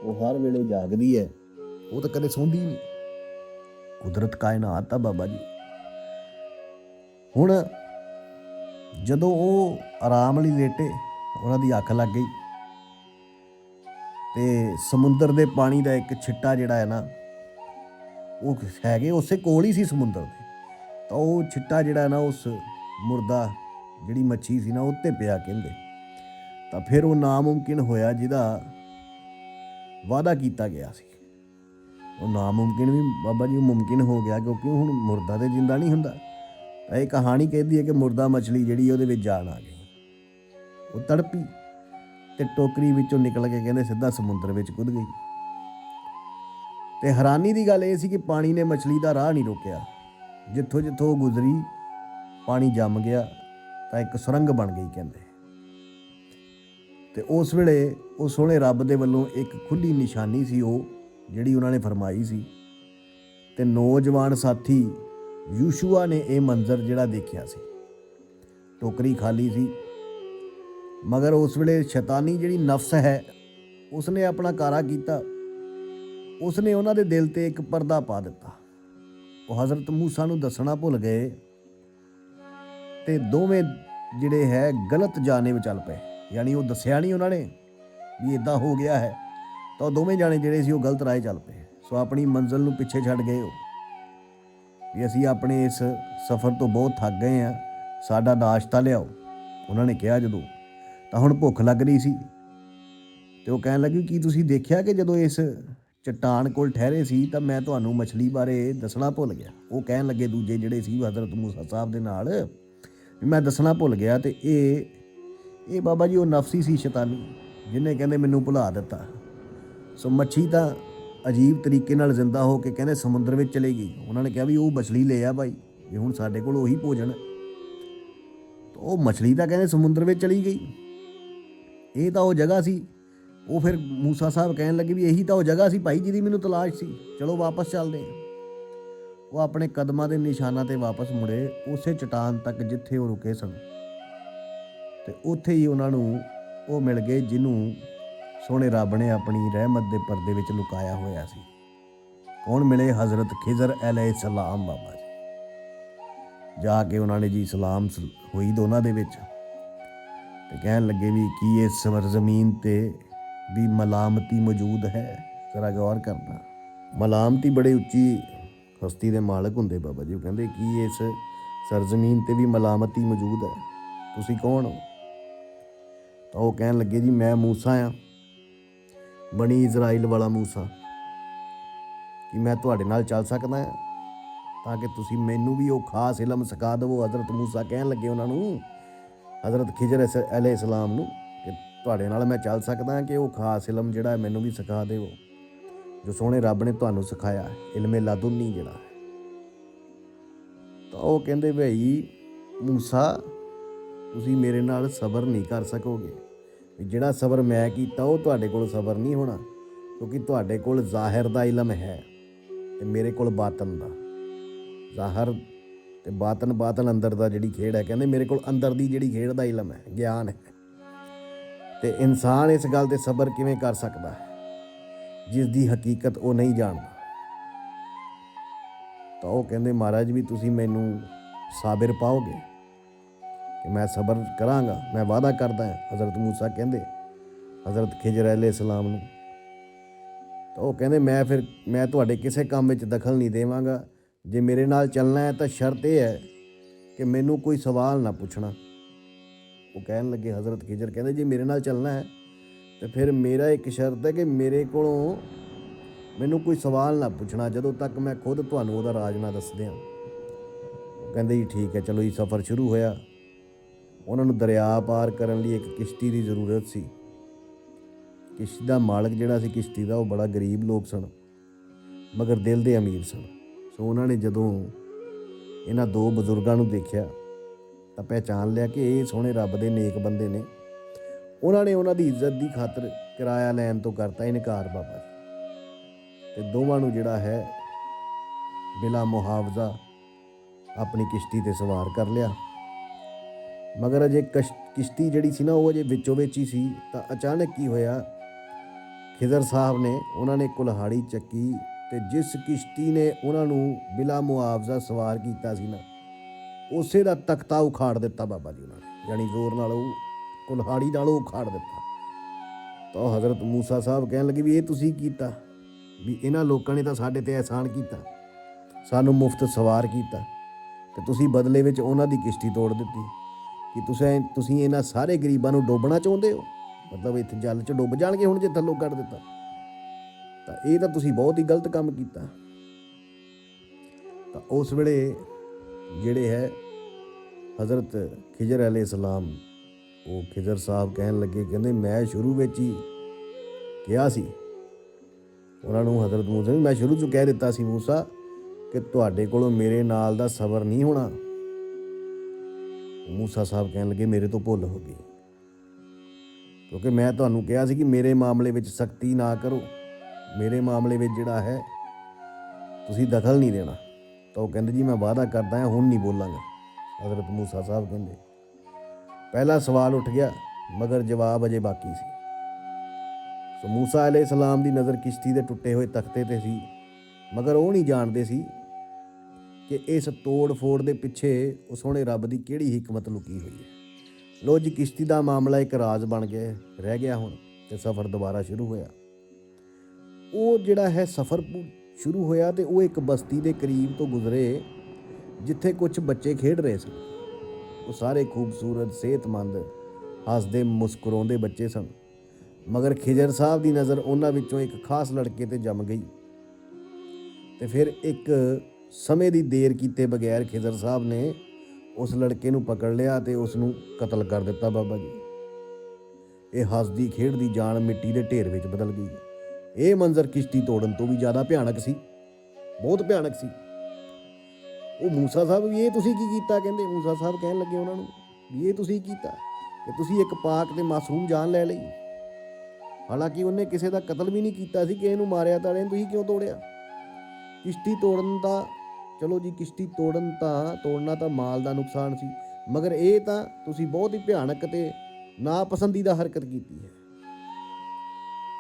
ਉਹ ਹਰ ਵੇਲੇ ਜਾਗਦੀ ਹੈ। ਉਹ ਤਾਂ ਕਦੇ ਸੌਂਦੀ ਨਹੀਂ। ਕੁਦਰਤ ਕਾਇਨਾਤ ਆ ਬਾਬਾ ਜੀ। ਹੁਣ ਜਦੋਂ ਉਹ ਆਰਾਮ ਲਈ ਲੇਟੇ, ਉਹਨਾਂ ਦੀ ਅੱਖ ਲੱਗ ਗਈ ਤੇ ਸਮੁੰਦਰ ਦੇ ਪਾਣੀ ਦਾ ਇੱਕ ਛਿੱਟਾ ਜਿਹੜਾ ਹੈ ਨਾ, ਉਹ ਹੈਗੇ ਉਸੇ ਕੋਲ ਹੀ ਸੀ ਸਮੁੰਦਰ ਦੇ। ਤਾਂ ਉਹ ਛਿੱਟਾ ਜਿਹੜਾ ਨਾ ਉਸ ਮੁਰਦਾ ਜਿਹੜੀ ਮੱਛੀ ਸੀ ਨਾ ਉੱਤੇ ਪਿਆ ਕਹਿੰਦੇ। ਤਾਂ ਫਿਰ ਉਹ ਨਾਮੁਮਕਿਨ ਹੋਇਆ ਜਿਹਦਾ ਵਾਅਦਾ ਕੀਤਾ ਗਿਆ ਸੀ। ਉਹ ਨਾ ਮੁਮਕਿਨ ਵੀ ਬਾਬਾ ਜੀ, ਉਹ ਮੁਮਕਿਨ ਹੋ ਗਿਆ ਕਿਉਂਕਿ ਹੁਣ ਮੁਰਦਾ ਤੇ ਜਿੰਦਾ ਨਹੀਂ ਹੁੰਦਾ। ਇਹ ਕਹਾਣੀ ਕਹਿੰਦੀ ਹੈ ਕਿ ਮੁਰਦਾ ਮਛਲੀ ਜਿਹੜੀ ਉਹਦੇ ਵਿੱਚ ਜਾਨ ਆ ਗਈ। ਉਹ ਤੜਪੀ ਤੇ ਟੋਕਰੀ ਵਿੱਚੋਂ ਨਿਕਲ ਕੇ ਕਹਿੰਦੇ ਸਿੱਧਾ ਸਮੁੰਦਰ ਵਿੱਚ ਕੁੱਦ ਗਈ। ਤੇ ਹੈਰਾਨੀ ਦੀ ਗੱਲ ਇਹ ਸੀ ਕਿ ਪਾਣੀ ਨੇ ਮਛਲੀ ਦਾ ਰਾਹ ਨਹੀਂ ਰੋਕਿਆ। ਜਿੱਥੋਂ ਜਿੱਥੋਂ ਉਹ ਗੁਜ਼ਰੀ, ਪਾਣੀ ਜੰਮ ਗਿਆ, ਤਾਂ ਇੱਕ ਸੁਰੰਗ ਬਣ ਗਈ ਕਹਿੰਦੇ। ਤੇ ਉਸ ਵੇਲੇ ਉਹ ਸੋਹਣੇ ਰੱਬ ਦੇ ਵੱਲੋਂ ਇੱਕ ਖੁੱਲੀ ਨਿਸ਼ਾਨੀ ਸੀ ਉਹ ਜਿਹੜੀ ਉਹਨਾਂ ਨੇ ਫਰਮਾਈ ਸੀ। ਤੇ ਨੌਜਵਾਨ ਸਾਥੀ ਯੂਸ਼ੂਆ ਨੇ ਇਹ ਮੰਜ਼ਰ ਜਿਹੜਾ ਦੇਖਿਆ ਸੀ। ਟੋਕਰੀ ਖਾਲੀ ਸੀ। ਮਗਰ ਉਸ ਵੇਲੇ ਸ਼ੈਤਾਨੀ ਜਿਹੜੀ ਨਫਸ ਹੈ, ਉਸਨੇ ਆਪਣਾ ਕਾਰਾ ਕੀਤਾ। ਉਸਨੇ ਉਹਨਾਂ ਦੇ ਦਿਲ ਤੇ ਇੱਕ ਪਰਦਾ ਪਾ ਦਿੱਤਾ। ਉਹ ਹਜ਼ਰਤ ਮੂਸਾ ਨੂੰ ਦੱਸਣਾ ਭੁੱਲ ਗਏ। ਤੇ ਦੋਵੇਂ ਜਿਹੜੇ ਹੈ, ਗਲਤ ਜਾਣੇ ਵਿੱਚ ਚੱਲ ਪਏ। ਯਾਨੀ ਉਹ ਦੱਸਿਆ ਨਹੀਂ ਉਹਨਾਂ ਨੇ ਵੀ ਇਦਾਂ ਹੋ ਗਿਆ ਹੈ। ਤਾਂ ਉਹ ਦੋਵੇਂ ਜਾਣੇ ਜਿਹੜੇ ਸੀ ਉਹ ਗਲਤ ਰਾਹ ਚੱਲ ਪਏ। ਸੋ ਆਪਣੀ ਮੰਜ਼ਲ ਨੂੰ ਪਿੱਛੇ ਛੱਡ ਗਏ ਉਹ। ਵੀ ਅਸੀਂ ਆਪਣੇ ਇਸ ਸਫ਼ਰ ਤੋਂ ਬਹੁਤ ਥੱਕ ਗਏ ਆ ਸਾਡਾ ਨਾਸ਼ਤਾ ਲਿਆਓ, ਉਹਨਾਂ ਨੇ ਕਿਹਾ ਜਦੋਂ। ਤਾਂ ਹੁਣ ਭੁੱਖ ਲੱਗ ਰਹੀ ਸੀ। ਤੇ ਉਹ ਕਹਿਣ ਲੱਗੀ, ਕੀ ਤੁਸੀਂ ਦੇਖਿਆ ਕਿ ਜਦੋਂ ਇਸ ਚਟਾਨ ਕੋਲ ਠਹਿਰੇ ਸੀ, ਤਾਂ ਮੈਂ ਤੁਹਾਨੂੰ ਮਛਲੀ ਬਾਰੇ ਦੱਸਣਾ ਭੁੱਲ ਗਿਆ? ਉਹ ਕਹਿਣ ਲੱਗੇ ਦੂਜੇ ਜਿਹੜੇ ਸੀ, ਹਜ਼ਰਤ ਮੂਸਾ ਸਾਹਿਬ ਦੇ ਨਾਲ, ਵੀ ਮੈਂ ਦੱਸਣਾ ਭੁੱਲ ਗਿਆ ਤੇ ਇਹ ਇਹ ਬਾਬਾ ਜੀ ਉਹ ਨਫਸੀ ਸੀ ਸ਼ੈਤਾਨੀ, ਜਿਹਨੇ ਕਹਿੰਦੇ ਮੈਨੂੰ ਭੁਲਾ ਦਿੱਤਾ। ਸੋ ਮੱਛੀ ਤਾਂ ਅਜੀਬ ਤਰੀਕੇ ਨਾਲ ਜ਼ਿੰਦਾ ਹੋ ਕੇ ਕਹਿੰਦੇ ਸਮੁੰਦਰ ਵਿੱਚ ਚਲੀ ਗਈ। ਉਹਨਾਂ ਨੇ ਕਿਹਾ ਵੀ ਉਹ ਮਛਲੀ ਲੈ ਆ ਭਾਈ, ਵੀ ਹੁਣ ਸਾਡੇ ਕੋਲ ਉਹੀ ਭੋਜਨ ਹੈ। ਉਹ ਮਛਲੀ ਤਾਂ ਕਹਿੰਦੇ ਸਮੁੰਦਰ ਵਿੱਚ ਚਲੀ ਗਈ। ਇਹ ਤਾਂ ਉਹ ਜਗ੍ਹਾ ਸੀ। ਉਹ ਫਿਰ ਮੂਸਾ ਸਾਹਿਬ ਕਹਿਣ ਲੱਗੇ ਵੀ ਇਹੀ ਤਾਂ ਉਹ ਜਗ੍ਹਾ ਸੀ ਭਾਈ ਜਿਹਦੀ ਮੈਨੂੰ ਤਲਾਸ਼ ਸੀ। ਚਲੋ ਵਾਪਸ ਚੱਲਦੇ ਹਾਂ। ਉਹ ਆਪਣੇ ਕਦਮਾਂ ਦੇ ਨਿਸ਼ਾਨਾਂ ਤੇ ਵਾਪਸ ਮੁੜੇ, ਉਸੇ ਚਟਾਨ ਤੱਕ ਜਿੱਥੇ ਉਹ ਰੁਕੇ ਸਨ। ਤੇ ਉੱਥੇ ਹੀ ਉਹਨਾਂ ਨੂੰ ਉਹ ਮਿਲ ਗਏ ਜਿਹਨੂੰ ਸੋਹਣੇ ਰੱਬ ਨੇ ਆਪਣੀ ਰਹਿਮਤ ਦੇ ਪਰਦੇ ਵਿੱਚ ਲੁਕਾਇਆ ਹੋਇਆ ਸੀ। ਕੌਣ ਮਿਲੇ ਹਜ਼ਰਤ ਖਿਜ਼ਰ ਅਲੈਹਿਸਲਾਮ ਬਾਬਾ ਜੀ? ਜਾ ਕੇ ਉਹਨਾਂ ਨੇ ਜੀ ਸਲਾਮ ਸ- ਹੋਈ ਦੋਨਾਂ ਦੇ ਵਿੱਚ ਤੇ ਕਹਿਣ ਲੱਗੇ ਵੀ ਕੀ ਇਸ ਜ਼ਮੀਨ ਤੇ ਵੀ ਮਲਾਮਤੀ ਮੌਜੂਦ ਹੈ? ਜ਼ਰਾ ਗੌਰ ਕਰਨਾ। ਮਲਾਮਤੀ ਬੜੇ ਉੱਚੀ ਹਸਤੀ ਦੇ ਮਾਲਕ ਹੁੰਦੇ ਬਾਬਾ ਜੀ। ਉਹ ਕਹਿੰਦੇ ਕੀ ਇਸ ਸਰਜ਼ਮੀਨ ਤੇ ਵੀ ਮਲਾਮਤੀ ਮੌਜੂਦ ਹੈ? ਤੁਸੀਂ ਕੌਣ ਹੋ? ਤਾਂ ਉਹ ਕਹਿਣ ਲੱਗੇ ਜੀ, ਮੈਂ ਮੂਸਾ ਆ ਬਣੀ ਇਜ਼ਰਾਈਲ ਵਾਲਾ ਮੂਸਾ। ਕਿ ਮੈਂ ਤੁਹਾਡੇ ਨਾਲ ਚੱਲ ਸਕਦਾ ਹਾਂ ਤਾਂ ਕਿ ਤੁਸੀਂ ਮੈਨੂੰ ਵੀ ਉਹ ਖਾਸ ਇਲਮ ਸਿਖਾ ਦਿਵੋ ਹਜ਼ਰਤ ਮੂਸਾ ਕਹਿਣ ਲੱਗੇ ਉਹਨਾਂ ਨੂੰ ਹਜ਼ਰਤ ਖਿਜਰ ਅਲੈਹ ਸਲਾਮ ਨੂੰ ਕਿ ਤੁਹਾਡੇ ਨਾਲ ਮੈਂ ਚੱਲ ਸਕਦਾ ਕਿ ਉਹ ਖਾਸ ਇਲਮ ਜਿਹੜਾ ਹੈ ਮੈਨੂੰ ਵੀ ਸਿਖਾ ਦਿਓ ਜੋ ਸੋਹਣੇ ਰੱਬ ਨੇ ਤੁਹਾਨੂੰ ਸਿਖਾਇਆ ਹੈ, ਇਲਮੇ ਲਾਦੁਨੀ ਜਿਹੜਾ ਤਾਂ ਉਹ ਕਹਿੰਦੇ ਭਈ ਮੂਸਾ ਤੁਸੀਂ ਮੇਰੇ ਨਾਲ ਸਬਰ ਨਹੀਂ ਕਰ ਸਕੋਗੇ। ਵੀ ਜਿਹੜਾ ਸਬਰ ਮੈਂ ਕੀਤਾ ਉਹ ਤੁਹਾਡੇ ਕੋਲ ਸਬਰ ਨਹੀਂ ਹੋਣਾ, ਕਿਉਂਕਿ ਤੁਹਾਡੇ ਕੋਲ ਜ਼ਾਹਿਰ ਦਾ ਇਲਮ ਹੈ ਤੇ ਮੇਰੇ ਕੋਲ ਬਾਤਨ ਦਾ। ਜ਼ਾਹਰ ਤੇ ਬਾਤਨ ਬਾਤਨ ਅੰਦਰ ਦਾ ਜਿਹੜੀ ਖੇਡ ਹੈ, ਕਹਿੰਦੇ ਮੇਰੇ ਕੋਲ ਅੰਦਰ ਦੀ ਜਿਹੜੀ ਖੇਡ ਦਾ ਇਲਮ ਹੈ, ਗਿਆਨ ਹੈ। ਤੇ ਇਨਸਾਨ ਇਸ ਗੱਲ ਤੇ ਸਬਰ ਕਿਵੇਂ ਕਰ ਸਕਦਾ ਹੈ? ਜਿਸ ਦੀ ਹਕੀਕਤ ਉਹ ਨਹੀਂ ਜਾਣਦਾ। ਤਾਂ ਉਹ ਕਹਿੰਦੇ, ਮਹਾਰਾਜ, ਵੀ ਤੁਸੀਂ ਮੈਨੂੰ ਸਾਬਿਰ ਪਾਓਗੇ? ਕਿ ਮੈਂ ਸਬਰ ਕਰਾਂਗਾ, ਮੈਂ ਵਾਅਦਾ ਕਰਦਾ ਹਾਂ, ਹਜ਼ਰਤ ਮੂਸਾ ਕਹਿੰਦੇ, ਹਜ਼ਰਤ ਖਿਜਰ ਅਲੈਹ ਸਲਾਮ ਨੂੰ। ਤਾਂ ਉਹ ਕਹਿੰਦੇ, ਮੈਂ ਫਿਰ, ਮੈਂ ਤੁਹਾਡੇ ਕਿਸੇ ਕੰਮ ਵਿੱਚ ਦਖਲ ਨਹੀਂ ਦੇਵਾਂਗਾ। ਜੇ ਮੇਰੇ ਨਾਲ ਚੱਲਣਾ ਹੈ ਤਾਂ ਸ਼ਰਤ ਇਹ ਹੈ ਕਿ ਮੈਨੂੰ ਕੋਈ ਸਵਾਲ ਨਾ ਪੁੱਛਣਾ। ਉਹ ਕਹਿਣ ਲੱਗੇ, ਹਜ਼ਰਤ ਖਿਜਰ ਕਹਿੰਦੇ, ਜੇ ਮੇਰੇ ਨਾਲ ਚੱਲਣਾ ਹੈ, ਤੇ ਫਿਰ ਮੇਰਾ ਇੱਕ ਸ਼ਰਤ ਹੈ ਕਿ ਮੇਰੇ ਕੋਲੋਂ ਮੈਨੂੰ ਕੋਈ ਸਵਾਲ ਨਾ ਪੁੱਛਣਾ, ਜਦੋਂ ਤੱਕ ਮੈਂ ਖੁਦ ਤੁਹਾਨੂੰ ਉਹਦਾ ਰਾਜ ਨਾ ਦੱਸ ਦਿਆਂ। ਕਹਿੰਦੇ ਜੀ, ਠੀਕ ਹੈ, ਚਲੋ ਜੀ, ਸਫ਼ਰ ਸ਼ੁਰੂ ਹੋਇਆ। ਉਹਨਾਂ ਨੂੰ ਦਰਿਆ ਪਾਰ ਕਰਨ ਲਈ ਇੱਕ ਕਿਸ਼ਤੀ ਦੀ ਜ਼ਰੂਰਤ ਸੀ। ਕਿਸ਼ਤੀ ਦਾ ਮਾਲਕ ਜਿਹੜਾ ਸੀ ਕਿਸ਼ਤੀ ਦਾ, ਉਹ ਬੜਾ ਗਰੀਬ ਲੋਕ ਸਨ, ਮਗਰ ਦਿਲ ਦੇ ਅਮੀਰ ਸਨ। ਸੋ ਉਹਨਾਂ ਨੇ ਜਦੋਂ ਇਹਨਾਂ ਦੋ ਬਜ਼ੁਰਗਾਂ ਨੂੰ ਦੇਖਿਆ, ਤਾਂ ਪਹਿਚਾਨ ਲਿਆ ਕਿ ਇਹ ਸੋਹਣੇ ਰੱਬ ਦੇ ਨੇਕ ਬੰਦੇ ਨੇ। ਉਹਨਾਂ ਨੇ ਉਹਨਾਂ ਦੀ ਇੱਜ਼ਤ ਦੀ ਖਾਤਰ ਕਿਰਾਇਆ ਲੈਣ ਤੋਂ ਕਰਤਾ ਇਨਕਾਰ ਬਾਬਾ ਜੀ। ਤੇ ਦੋਵਾਂ ਨੂੰ ਜਿਹੜਾ ਹੈ, ਬਿਲਾ ਮੁਆਵਜ਼ਾ ਆਪਣੀ ਕਿਸ਼ਤੀ ਤੇ ਸਵਾਰ ਕਰ ਲਿਆ। ਮਗਰ ਅਜੇ ਕਸ਼- ਕਿਸ਼ਤੀ ਜਿਹੜੀ ਸੀ ਨਾ ਉਹ ਅਜੇ ਵਿੱਚੋਂ ਵਿੱਚ ਹੀ ਸੀ, ਤਾਂ ਅਚਾਨਕ ਕੀ ਹੋਇਆ? ਖਿਜ਼ਰ ਸਾਹਿਬ ਨੇ ਉਹਨਾਂ ਨੇ ਕੁਲਹਾੜੀ ਚੱਕੀ ਤੇ ਜਿਸ ਕਿਸ਼ਤੀ ਨੇ ਉਹਨਾਂ ਨੂੰ ਬਿਲਾ ਮੁਆਵਜ਼ਾ ਸਵਾਰ ਕੀਤਾ ਸੀ ਨਾ, ਉਸੇ ਦਾ ਤਖਤਾ ਉਖਾੜ ਦਿੱਤਾ ਬਾਬਾ ਜੀ ਉਹਨਾਂ ਨੇ, ਯਾਨੀ ਜ਼ੋਰ ਨਾਲ ਉਹ ਕੁਲਹਾੜੀ ਨਾਲ ਉਹ ਉਖਾੜ ਦਿੱਤਾ। ਤਾਂ ਉਹ ਹਜ਼ਰਤ ਮੂਸਾ ਸਾਹਿਬ ਕਹਿਣ ਲੱਗੇ ਵੀ ਇਹ ਤੁਸੀਂ ਕੀਤਾ? ਵੀ ਇਹਨਾਂ ਲੋਕਾਂ ਨੇ ਤਾਂ ਸਾਡੇ ਤੇ ਅਹਿਸਾਨ ਕੀਤਾ, ਸਾਨੂੰ ਮੁਫਤ ਸਵਾਰ ਕੀਤਾ ਤੇ ਤੁਸੀਂ ਬਦਲੇ ਵਿੱਚ ਉਹਨਾਂ ਦੀ ਕਿਸ਼ਤੀ ਤੋੜ ਦਿੱਤੀ। ਕਿ ਤੁਸੀਂ ਤੁਸੀਂ ਇਹਨਾਂ ਸਾਰੇ ਗਰੀਬਾਂ ਨੂੰ ਡੋਬਣਾ ਚਾਹੁੰਦੇ ਹੋ? ਮਤਲਬ ਇੱਥੇ ਜਲ 'ਚ ਡੁੱਬ ਜਾਣਗੇ ਹੁਣ ਜੇ ਥੱਲੋਂ ਕੱਢ ਦਿੱਤਾ। ਤਾਂ ਇਹ ਤਾਂ ਤੁਸੀਂ ਬਹੁਤ ਹੀ ਗਲਤ ਕੰਮ ਕੀਤਾ। ਤਾਂ ਉਸ ਵੇਲੇ ਜਿਹੜੇ ਹੈ, ਹਜ਼ਰਤ ਖਿਜਰ ਅਲੇ ਸਲਾਮ, ਉਹ ਖਿਜਰ ਸਾਹਿਬ ਕਹਿਣ ਲੱਗੇ, ਕਹਿੰਦੇ, ਮੈਂ ਸ਼ੁਰੂ ਵਿੱਚ ਹੀ ਕਿਹਾ ਸੀ। ਉਹਨਾਂ ਨੂੰ ਹਜ਼ਰਤ ਮੂਸਾ ਮੈਂ ਸ਼ੁਰੂ 'ਚ ਕਹਿ ਦਿੱਤਾ ਸੀ ਮੂਸਾ, ਕਿ ਤੁਹਾਡੇ ਕੋਲੋਂ ਮੇਰੇ ਨਾਲ ਦਾ ਸਬਰ ਨਹੀਂ ਹੋਣਾ। ਮੂਸਾ ਸਾਹਿਬ ਕਹਿਣ ਲੱਗੇ, ਮੇਰੇ ਤੋਂ ਭੁੱਲ ਹੋ ਗਈ। ਕਿਉਂਕਿ ਮੈਂ ਤੁਹਾਨੂੰ ਕਿਹਾ ਸੀ ਕਿ ਮੇਰੇ ਮਾਮਲੇ ਵਿੱਚ ਸਖਤੀ ਨਾ ਕਰੋ। ਮੇਰੇ ਮਾਮਲੇ ਵਿੱਚ ਜਿਹੜਾ ਹੈ, ਤੁਸੀਂ ਦਖਲ ਨਹੀਂ ਦੇਣਾ। ਤਾਂ ਉਹ ਕਹਿੰਦੇ, ਜੀ, ਮੈਂ ਵਾਅਦਾ ਕਰਦਾ ਹਾਂ, ਹੁਣ ਨਹੀਂ ਬੋਲਾਂਗਾ। ਹਜ਼ਰਤ ਮੂਸਾ ਸਾਹਿਬ ਕਹਿੰਦੇ। ਪਹਿਲਾ ਸਵਾਲ ਉੱਠ ਗਿਆ, ਮਗਰ ਜਵਾਬ ਅਜੇ ਬਾਕੀ ਸੀ। ਸੋ ਮੂਸਾ ਅਲੇ ਸਲਾਮ ਦੀ ਨਜ਼ਰ ਕਿਸ਼ਤੀ ਦੇ ਟੁੱਟੇ ਹੋਏ ਤਖਤੇ ਤੇ ਸੀ, ਮਗਰ ਉਹ ਨਹੀਂ ਜਾਣਦੇ ਸੀ ਕਿ ਇਸ ਤੋੜ ਫੋੜ ਦੇ ਪਿੱਛੇ ਉਸ ਸੋਹਣੇ ਰੱਬ ਦੀ ਕਿਹੜੀ ਹਕਮਤ ਲੁਕੀ ਹੋਈ ਹੈ। ਲੋ ਜੀ, ਕਿਸ਼ਤੀ ਦਾ ਮਾਮਲਾ ਇੱਕ ਰਾਜ਼ ਬਣ ਗਿਆ ਰਹਿ ਗਿਆ ਹੁਣ ਤੇ ਸਫ਼ਰ ਦੁਬਾਰਾ ਸ਼ੁਰੂ ਹੋਇਆ। ਉਹ ਜਿਹੜਾ ਹੈ ਸਫ਼ਰ ਸ਼ੁਰੂ ਹੋਇਆ ਤੇ ਉਹ ਇੱਕ ਬਸਤੀ ਦੇ ਕਰੀਬ ਤੋਂ ਗੁਜ਼ਰੇ, ਜਿੱਥੇ ਕੁਝ ਬੱਚੇ ਖੇਡ ਰਹੇ ਸਨ। ਉਹ ਸਾਰੇ ਖੂਬਸੂਰਤ, ਸਿਹਤਮੰਦ, ਹੱਸਦੇ, ਮੁਸਕਰਾਉਂਦੇ ਬੱਚੇ ਸਨ। ਮਗਰ ਖਿਜਰ ਸਾਹਿਬ ਦੀ ਨਜ਼ਰ ਉਹਨਾਂ ਵਿੱਚੋਂ ਇੱਕ ਖਾਸ ਲੜਕੇ ਤੇ ਜੰਮ ਗਈ। ਤੇ ਫਿਰ ਇੱਕ ਸਮੇਂ ਦੀ ਦੇਰ ਕੀਤੇ ਬਗੈਰ ਖਿਜ਼ਰ ਸਾਹਿਬ ਨੇ ਉਸ ਲੜਕੇ ਨੂੰ ਪਕੜ ਲਿਆ ਤੇ ਉਸ ਨੂੰ ਕਤਲ ਕਰ ਦਿੱਤਾ ਬਾਬਾ ਜੀ। ਇਹ ਹੱਸਦੀ ਖੇਡਦੀ ਜਾਨ ਮਿੱਟੀ ਦੇ ਢੇਰ ਵਿੱਚ ਬਦਲ ਗਈ। ਇਹ ਮੰਜ਼ਰ ਕਿਸ਼ਤੀ ਤੋੜਨ ਤੋਂ ਵੀ ਜ਼ਿਆਦਾ ਭਿਆਨਕ ਸੀ। ਬਹੁਤ ਭਿਆਨਕ ਸੀ। ਉਹ ਮੂਸਾ ਸਾਹਿਬ ਵੀ, ਇਹ ਤੁਸੀਂ ਕੀ ਕੀਤਾ? ਕਹਿੰਦੇ, ਮੂਸਾ ਸਾਹਿਬ ਕਹਿਣ ਲੱਗੇ ਉਹਨਾਂ ਨੂੰ ਵੀ, ਇਹ ਤੁਸੀਂ ਕੀਤਾ? ਕਿ ਤੁਸੀਂ ਇੱਕ ਪਾਕ ਤੇ ਮਾਸੂਮ ਜਾਨ ਲੈ ਲਈ। ਹਾਲਾਂਕਿ ਉਹਨੇ ਕਿਸੇ ਦਾ ਕਤਲ ਵੀ ਨਹੀਂ ਕੀਤਾ ਸੀ, ਕਿਸੇ ਨੂੰ ਮਾਰਿਆ ਤਾਂ ਇਹਨੂੰ ਤੁਸੀਂ ਕਿਉਂ ਤੋੜਿਆ? ਕਿਸ਼ਤੀ ਤੋੜਨ ਦਾ ਚਲੋ ਜੀ, ਕਿਸ਼ਤੀ ਤੋੜਨ ਤਾਂ, ਤੋੜਨਾ ਤਾਂ ਮਾਲ ਦਾ ਨੁਕਸਾਨ ਸੀ, ਮਗਰ ਇਹ ਤਾਂ ਤੁਸੀਂ ਬਹੁਤ ਹੀ ਭਿਆਨਕ ਤੇ ਨਾ ਪਸੰਦੀਦਾ ਹਰਕਤ ਕੀਤੀ ਹੈ।